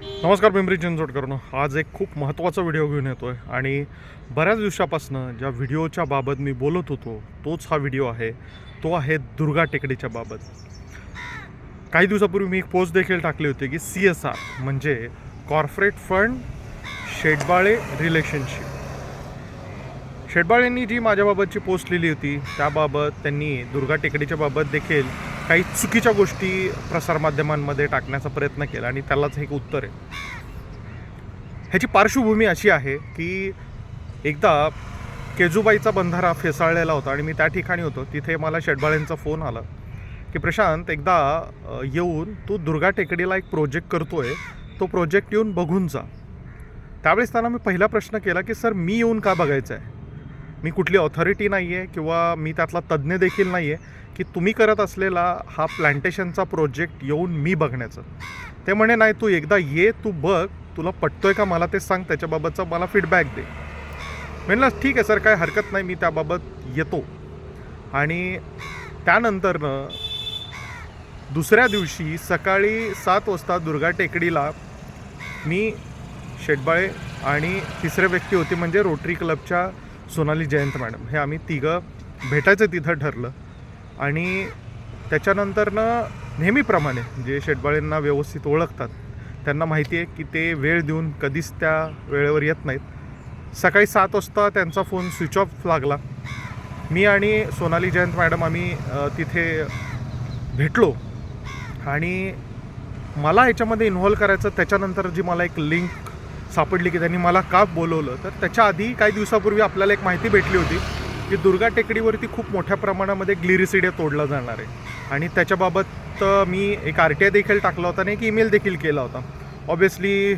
नमस्कार पिंपरी चिंचवडकरनं. आज एक खूप महत्त्वाचा व्हिडिओ घेऊन येतो आहे आणि बऱ्याच दिवसापासनं ज्या व्हिडिओच्या बाबत मी बोलत होतो तोच हा व्हिडिओ आहे. तो आहे दुर्गा टेकडीच्या बाबत. काही दिवसापूर्वी मी एक पोस्ट देखील टाकली होती की सी एस आर म्हणजे कॉर्पोरेट फंड शेटबाळे रिलेशनशिप. शेटबाळेंनी जी माझ्याबाबतची पोस्ट लिहिली होती त्याबाबत त्यांनी दुर्गा टेकडीच्या बाबत देखील काही चुकीच्या गोष्टी प्रसारमाध्यमांमध्ये टाकण्याचा प्रयत्न केला आणि त्यालाच एक उत्तर आहे. ह्याची पार्श्वभूमी अशी आहे की एकदा केजूबाईचा बंधारा फेसाळलेला होता आणि मी त्या ठिकाणी होतो तिथे मला शेटबाळेंचा फोन आला की प्रशांत एकदा येऊन तू दुर्गा टेकडीला एक प्रोजेक्ट करतो आहे तो प्रोजेक्ट येऊन बघून जा. त्यावेळेस त्यांना मी पहिला प्रश्न केला की सर मी येऊन का बघायचं आहे मी कुठली ऑथॉरिटी नाही आहे किंवा मी त्यातला तज्ज्ञ देखील नाही आहे की तुम्ही करत असलेला हा प्लांटेशनचा प्रोजेक्ट येऊन मी बघण्याचं. ते म्हणे नाही तू एकदा ये तू बघ तुला पटतोय का मला ते सांग त्याच्याबाबतचा मला फीडबॅक दे. म्हणलं ठीक आहे सर काय हरकत नाही मी त्याबाबत येतो. आणि त्यानंतरनं दुसऱ्या दिवशी सकाळी सात वाजता दुर्गा टेकडीला मी शेटबाळे आणि तिसरे व्यक्ती होती म्हणजे रोटरी क्लबच्या सोनाली जयंत मॅडम हे आम्ही तिघं भेटायचं तिथं ठरलं. आणि त्याच्यानंतरनं नेहमीप्रमाणे जे शेटबाळेंना व्यवस्थित ओळखतात त्यांना माहिती आहे की ते वेळ देऊन कधीच त्या वेळेवर येत नाहीत. सकाळी सात वाजता त्यांचा फोन स्विच ऑफ लागला. मी आणि सोनाली जयंत मॅडम आम्ही तिथे भेटलो. आणि मला याच्यामध्ये इन्व्हॉल्व करायचं त्याच्यानंतर जी मला एक लिंक सापडली की त्यांनी मला का बोलवलं? तर त्याच्या आधी काही दिवसापूर्वी आपल्याला एक माहिती भेटली होती की दुर्गा टेकडीवरती खूप मोठ्या प्रमाणामध्ये ग्लिरिसिडिया तोडला जाणार आहे. आणि त्याच्याबाबत मी एक आर टी आय देखील टाकला होता आणि एक ईमेल देखील केला होता. ऑब्वियसली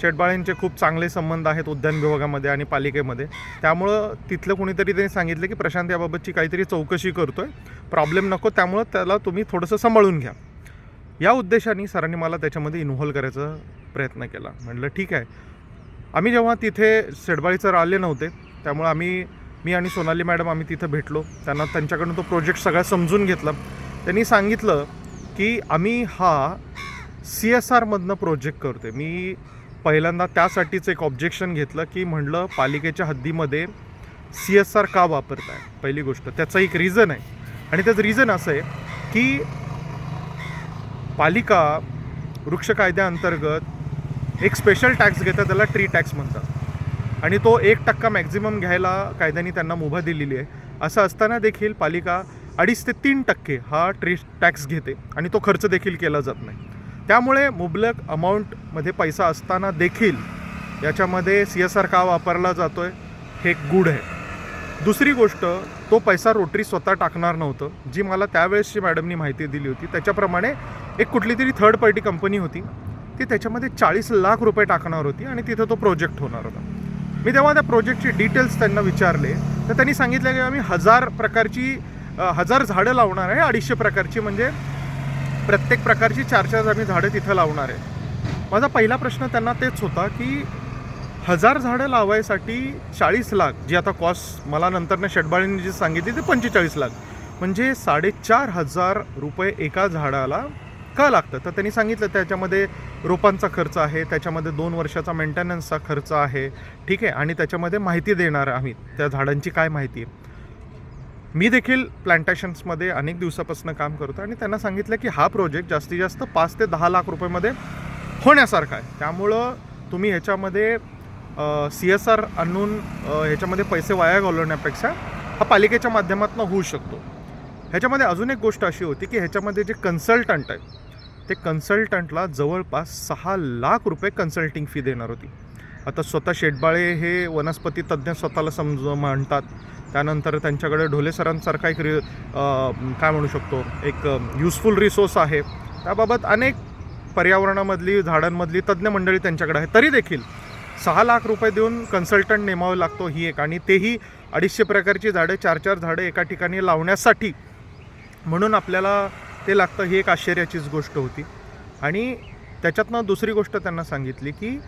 शेटबाळेंचे खूप चांगले संबंध आहेत उद्यान विभागामध्ये आणि पालिकेमध्ये. त्यामुळं तिथलं कुणीतरी त्यांनी सांगितलं की प्रशांत याबाबतची काहीतरी चौकशी करतोय. प्रॉब्लेम नको त्यामुळं त्याला तुम्ही थोडंसं सांभाळून घ्या. या उद्देशाने सरांनी मला त्याच्यामध्ये इन्व्हॉल्व करायचा प्रयत्न केला. म्हटलं ठीक आहे. आम्ही जेव्हा तिथे शेडबाळी सर आले नव्हते त्यामुळे आम्ही मी आणि सोनाली मॅडम आम्ही तिथं भेटलो. त्यांना त्यांच्याकडून तो प्रोजेक्ट सगळा समजून घेतला. त्यांनी सांगितलं की आम्ही हा सी एस आरमधनं प्रोजेक्ट करतो आहे मी पहिल्यांदा त्यासाठीच एक ऑब्जेक्शन घेतलं की म्हणलं पालिकेच्या हद्दीमध्ये सी एस आर का वापरताय? पहिली गोष्ट. त्याचं एक रिझन आहे. आणि त्याचं रिझन असं आहे की पालिका वृक्ष कायद्याअंतर्गत एक स्पेशल टॅक्स घेतात त्याला ट्री टॅक्स म्हणतात. आणि तो एक टक्का मॅक्झिमम घ्यायला कायद्याने त्यांना मुभा दिलेली आहे. असं असताना देखील पालिका अडीच ते तीन टक्के हा ट्री टॅक्स घेते आणि तो खर्च देखील केला जात नाही. त्यामुळे मुबलक अमाऊंटमध्ये पैसा असताना देखील याच्यामध्ये सी एस आर का वापरला जातो आहे हे एक गूढ आहे. दुसरी गोष्ट तो पैसा रोटरी स्वतः टाकणार नव्हतं. जी मला त्यावेळेसची मॅडमनी माहिती दिली होती त्याच्याप्रमाणे एक कुठली तरी थर्ड पार्टी कंपनी होती. ती त्याच्यामध्ये चाळीस लाख रुपये टाकणार होती आणि तिथं तो प्रोजेक्ट होणार होता. मी तेव्हा त्या प्रोजेक्टचे डिटेल्स त्यांना विचारले. तर त्यांनी सांगितलं की आम्ही हजार प्रकारची हजार झाडं लावणार आहे अडीचशे प्रकारची म्हणजे प्रत्येक प्रकारची चार चार आम्ही झाडं तिथं लावणार आहे. माझा पहिला प्रश्न त्यांना तेच होता की हजार झाडं लावायसाठी चाळीस लाख जी आता कॉस्ट मला नंतरनं शेटबाळींनी जी सांगितली ती पंचेचाळीस लाख. म्हणजे साडेचार हजार रुपये एका झाडाला का लागतं. तर त्यांनी सांगितलं त्याच्यामध्ये रोपांचा खर्च आहे त्याच्यामध्ये दोन वर्षाचा मेंटेनन्सचा खर्च आहे ठीक आहे? आणि त्याच्यामध्ये माहिती देणार आम्ही. त्या झाडांची काय माहिती आहे? मी देखील प्लांटेशन्समध्ये अनेक दिवसापासून काम करतो आणि त्यांना सांगितलं की हा प्रोजेक्ट जास्तीत जास्त पाच ते दहा लाख रुपयेमध्ये होण्यासारखा आहे. त्यामुळं तुम्ही ह्याच्यामध्ये सी एस आर आणून ह्याच्यामध्ये पैसे वाया घालवण्यापेक्षा हा पालिकेच्या माध्यमातून होऊ शकतो. ह्याच्यामध्ये अजून एक गोष्ट अशी होती की ह्याच्यामध्ये जे कन्सल्टंट आहे ते कन्सल्टंटला जवळपास सहा लाख रुपये कन्सल्टिंग फी देणार होती. आता स्वतः शेटबाळे हे वनस्पती तज्ज्ञ स्वतःला समज म्हणतात त्यानंतर त्यांच्याकडे ढोले सरांसारखा एक रि काय म्हणू शकतो एक युजफुल रिसोर्स आहे. त्याबाबत अनेक पर्यावरणामधली झाडांमधली तज्ज्ञ मंडळी त्यांच्याकडे आहे तरी देखील सहा लाख रुपये देऊन कन्सल्टंट नेमावं लागतो ही एक. आणि तेही अडीचशे प्रकारची झाडे चार चार झाडे एका ठिकाणी लावण्यासाठी. म्हणून आपल्याला ते लागतं ही एक आश्चर्याचीच गोष्ट होती. आणि त्याच्यातनं दुसरी गोष्ट त्यांना सांगितली की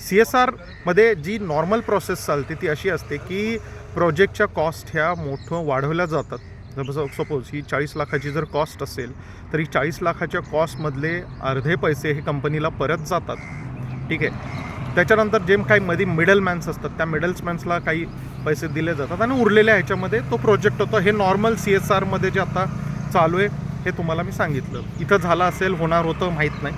सी एस आरमध्ये जी नॉर्मल प्रोसेस चालते ती अशी असते की प्रोजेक्टच्या कॉस्ट ह्या मोठं वाढवल्या जातात. जर सपोज ही चाळीस लाखाची जर कॉस्ट असेल तर ही चाळीस लाखाच्या कॉस्टमधले अर्धे पैसे हे कंपनीला परत जातात. ठीक आहे? त्याच्यानंतर जे काही मध्ये मिडलमॅन्स असतात त्या मिडल्समॅन्सला काही पैसे दिले जातात आणि उरलेल्या ह्याच्यामध्ये तो प्रोजेक्ट होता. हे नॉर्मल सी एस आरमध्ये जे आता चालू आहे हे तुम्हाला मी सांगितलं. इथं झालं असेल होणार होतं माहीत नाही.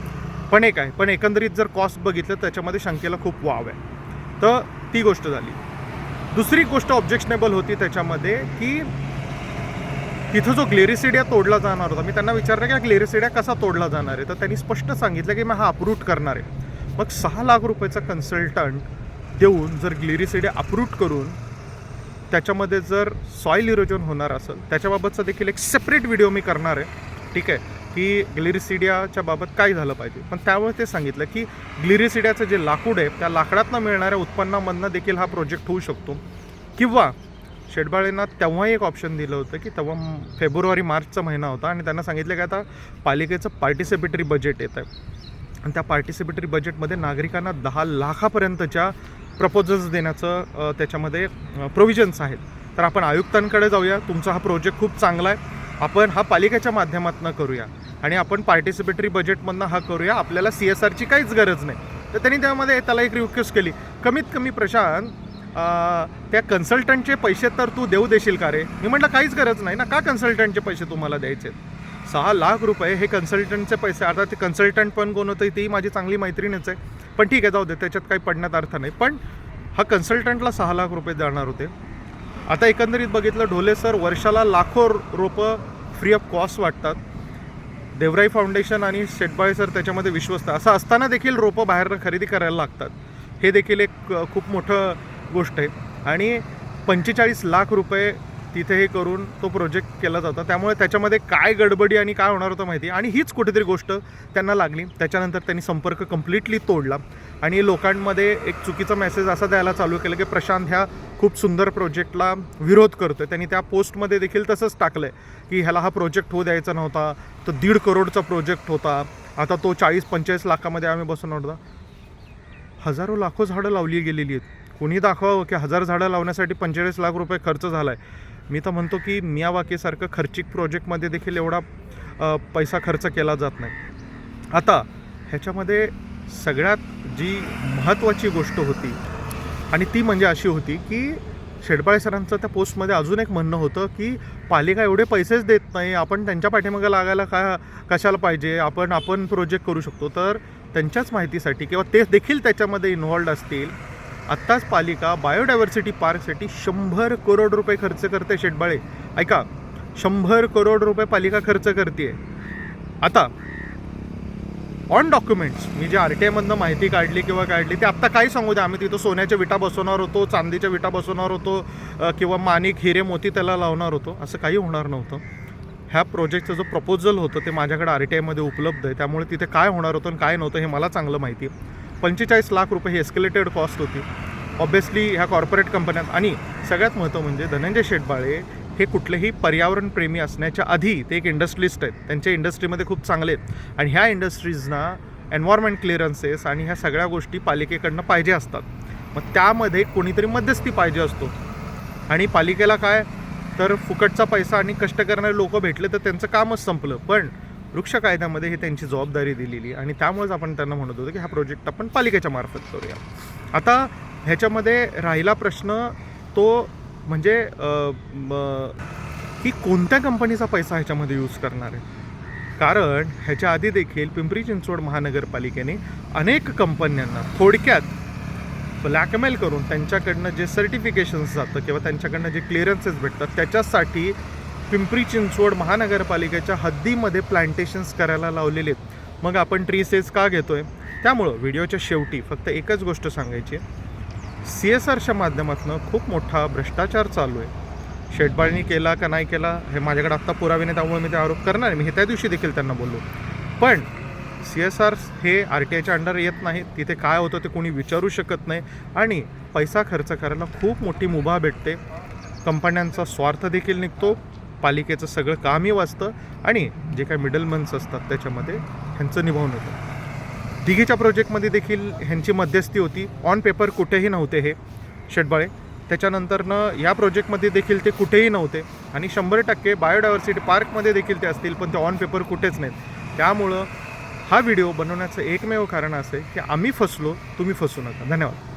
पण एक आहे पण एकंदरीत जर कॉस्ट बघितलं त्याच्यामध्ये शंकेला खूप वाव आहे. तर ती गोष्ट झाली. दुसरी गोष्ट ऑब्जेक्शनेबल होती त्याच्यामध्ये की तिथं जो ग्लेरिसिडिया तोडला जाणार होता मी त्यांना विचारलं की हा ग्लेरिसिडिया कसा तोडला जाणार आहे? तर त्यांनी स्पष्ट सांगितलं की मी हा अप्रूट करणार आहे. मग सहा लाख रुपयाचा कन्सल्टंट देऊन जर ग्लेरिसिडिया अप्रूट करून त्याच्यामध्ये जर सॉईल इरोजन होणार असेल त्याच्याबाबतचा देखील एक सेपरेट व्हिडिओ मी करणार आहे. ठीक आहे? की ग्लिरिसिडियाच्या बाबत काय झालं पाहिजे? पण त्यामुळे ते सांगितलं की ग्लिरिसिडियाचं जे लाकूड आहे त्या लाकडातनं मिळणाऱ्या उत्पन्नामधनं देखील हा प्रोजेक्ट होऊ शकतो. किंवा शेडबाळेंना तेव्हाही एक ऑप्शन दिलं होतं की तेव्हा फेब्रुवारी मार्चचा महिना होता आणि त्यांना सांगितलं की आता पालिकेचं पार्टिसिपेटरी बजेट येत आहे आणि त्या पार्टिसिपेटरी बजेटमध्ये नागरिकांना दहा लाखापर्यंतच्या प्रपोजल्स देण्याचं त्याच्यामध्ये प्रोव्हिजन्स आहेत. तर आपण आयुक्तांकडे जाऊया. तुमचा हा प्रोजेक्ट खूप चांगला आहे. आपण हा पालिकेच्या माध्यमातून करूया. आणि आपण पार्टिसिपेटरी बजेटमधनं हा करूया. आपल्याला सी एस आरची काहीच गरज नाही. तर त्यांनी त्यामध्ये त्याला एक रिक्वेस्ट केली. कमीत कमी प्रशांत त्या कन्सल्टंटचे पैसे तर तू देऊ देशील का रे? मी म्हटलं काहीच गरज नाही ना. का कन्सल्टंटचे पैसे तुम्हाला द्यायचे सहा लाख रुपये हे कन्सल्टंटचे पैसे. आता ते कन्सल्टंट पण कोण होतं? तीही माझी चांगली मैत्रीणच आहे. पण ठीक आहे जाऊ दे त्याच्यात काही पडण्यात अर्थ नाही. पण हा कन्सल्टंटला सहा लाख रुपये जाणार होते. आता एकंदरीत बघितलं ढोले सर वर्षाला लाखो रोपं फ्री ऑफ कॉस्ट वाटतात. देवराई फाउंडेशन आणि शेटबाळे सर त्याच्यामध्ये विश्वस्त. असं असताना देखील रोपं बाहेरनं खरेदी करायला लागतात. हे देखील एक खूप मोठं गोष्ट आहे. आणि पंचेचाळीस लाख रुपये तिथे हे करून तो प्रोजेक्ट केला जातो. त्यामुळे त्याच्यामध्ये काय गडबडी आणि काय होणार होतं माहिती? आणि हीच कुठेतरी गोष्ट त्यांना लागली. त्याच्यानंतर त्यांनी संपर्क कम्प्लिटली तोडला. आणि लोकांमध्ये एक चुकीचा मेसेज असा द्यायला चालू केलं की प्रशांत ह्या खूप सुंदर प्रोजेक्टला विरोध करतोय. त्यांनी त्या पोस्टमध्ये देखील तसंच टाकलं आहे की ह्याला हा प्रोजेक्ट होऊ द्यायचा नव्हता. तो दीड करोडचा प्रोजेक्ट होता. आता तो चाळीस पंचेचाळीस लाखामध्ये आम्ही बसून होता हजारो लाखो झाडं लावली गेलेली आहेत. कोणी दाखवावं की हजार झाडं लावण्यासाठी पंचेचाळीस लाख रुपये खर्च झाला आहे मी तर म्हणतो की मियावाकीसारखं खर्चिक प्रोजेक्टमध्ये देखील एवढा पैसा खर्च केला जात नाही. आता ह्याच्यामध्ये सगळ्यात जी महत्त्वाची गोष्ट होती आणि ती म्हणजे अशी होती की शेडपाळे सरांचं त्या पोस्टमध्ये अजून एक म्हणणं होतं की पालिका एवढे पैसेच देत नाही आपण त्यांच्या पाठीमागे लागायला का कशाला पाहिजे आपण आपण प्रोजेक्ट करू शकतो. तर त्यांच्याच माहितीसाठी किंवा ते देखील त्याच्यामध्ये इन्व्हॉल्ड असतील आत्ताच पालिका बायोडायव्हर्सिटी पार्कसाठी शंभर करोड रुपये खर्च करते शेटबाळे ऐका शंभर करोड रुपये पालिका खर्च करते आता ऑन डॉक्युमेंट्स मी जे आर टी आयमधनं माहिती काढली किंवा काढली ते आत्ता काय सांगू द्या. आम्ही तिथं सोन्याच्या विटा बसवणार होतो चांदीच्या विटा बसवणार होतो किंवा माणिक हिरे मोती त्याला लावणार होतो. असं काही होणार नव्हतं. ह्या प्रोजेक्टचं जो प्रपोजल होतं ते माझ्याकडे आर टी आयमध्ये उपलब्ध आहे. त्यामुळे तिथे काय होणार होतं आणि काय नव्हतं हे मला चांगलं माहिती आहे. पंचेचाळीस लाख रुपये ही एस्केलेटेड कॉस्ट होती. ऑब्वियसली ह्या कॉर्पोरेट कंपन्यात आणि सगळ्यात महत्त्व म्हणजे धनंजय शेटबाळे हे कुठलेही पर्यावरणप्रेमी असण्याच्या आधी ते एक इंडस्ट्रिस्ट आहेत. त्यांच्या इंडस्ट्रीमध्ये खूप चांगले आहेत. आणि ह्या इंडस्ट्रीजना एन्व्हायरमेंट क्लिअरन्सेस आणि ह्या सगळ्या गोष्टी पालिकेकडनं पाहिजे असतात. मग त्यामध्ये कोणीतरी मध्यस्थी पाहिजे असतो. आणि पालिकेला काय? तर फुकटचा पैसा आणि कष्ट करणारे लोक भेटले तर त्यांचं कामच संपलं. पण वृक्ष कायद्यामध्ये ही त्यांची जबाबदारी दिलेली आणि त्यामुळेच आपण त्यांना म्हणत होतो की हा प्रोजेक्ट आपण पालिकेच्या मार्फत करूया. आता ह्याच्यामध्ये राहिला प्रश्न तो म्हणजे की कोणत्या कंपनीचा पैसा ह्याच्यामध्ये यूज करणार आहे? कारण ह्याच्या आधी देखील पिंपरी चिंचवड महानगरपालिकेने अनेक कंपन्यांना थोडक्यात ब्लॅकमेल करून त्यांच्याकडनं जे सर्टिफिकेशन्स जातं किंवा त्यांच्याकडनं जे क्लिअरन्सेस भेटतात त्याच्यासाठी पिंपरी चिंचवड महानगरपालिकेच्या हद्दीमध्ये प्लांटेशन्स करायला लावलेले आहेत. मग आपण ट्री सेज का घेतोय? त्यामुळं व्हिडिओच्या शेवटी फक्त एकच गोष्ट सांगायची सी एस आरच्या माध्यमातून खूप मोठा भ्रष्टाचार चालू आहे. शेटबाळणी केला का नाही केला हे माझ्याकडे आत्ता पुरावे नाही त्यामुळे मी ते आरोप करणार मी हे त्या दिवशी देखील त्यांना बोललो. पण सी एस आर हे आर टी आयच्या अंडर येत नाही तिथे काय होतं ते कोणी विचारू शकत नाही. आणि पैसा खर्च करायला खूप मोठी मुभा भेटते. कंपन्यांचा स्वार्थ देखील निघतो. पालिकेचं सगळं कामही वाचतं आणि जे काही मिडलमन्स असतात त्याच्यामध्ये ह्यांचं निभावून होतं दिघीच्या प्रोजेक्टमध्ये देखील ह्यांची मध्यस्थी होती. ऑन पेपर कुठेही नव्हते हे शेटबाळे. त्याच्यानंतरनं या प्रोजेक्टमध्ये देखील ते कुठेही नव्हते. आणि शंभर टक्के बायोडायव्हर्सिटी पार्कमध्ये देखील ते असतील पण ते ऑन पेपर कुठेच नाहीत. त्यामुळं हा व्हिडिओ बनवण्याचं एकमेव कारण असं आहे की आम्ही फसलो तुम्ही फसू नका. धन्यवाद.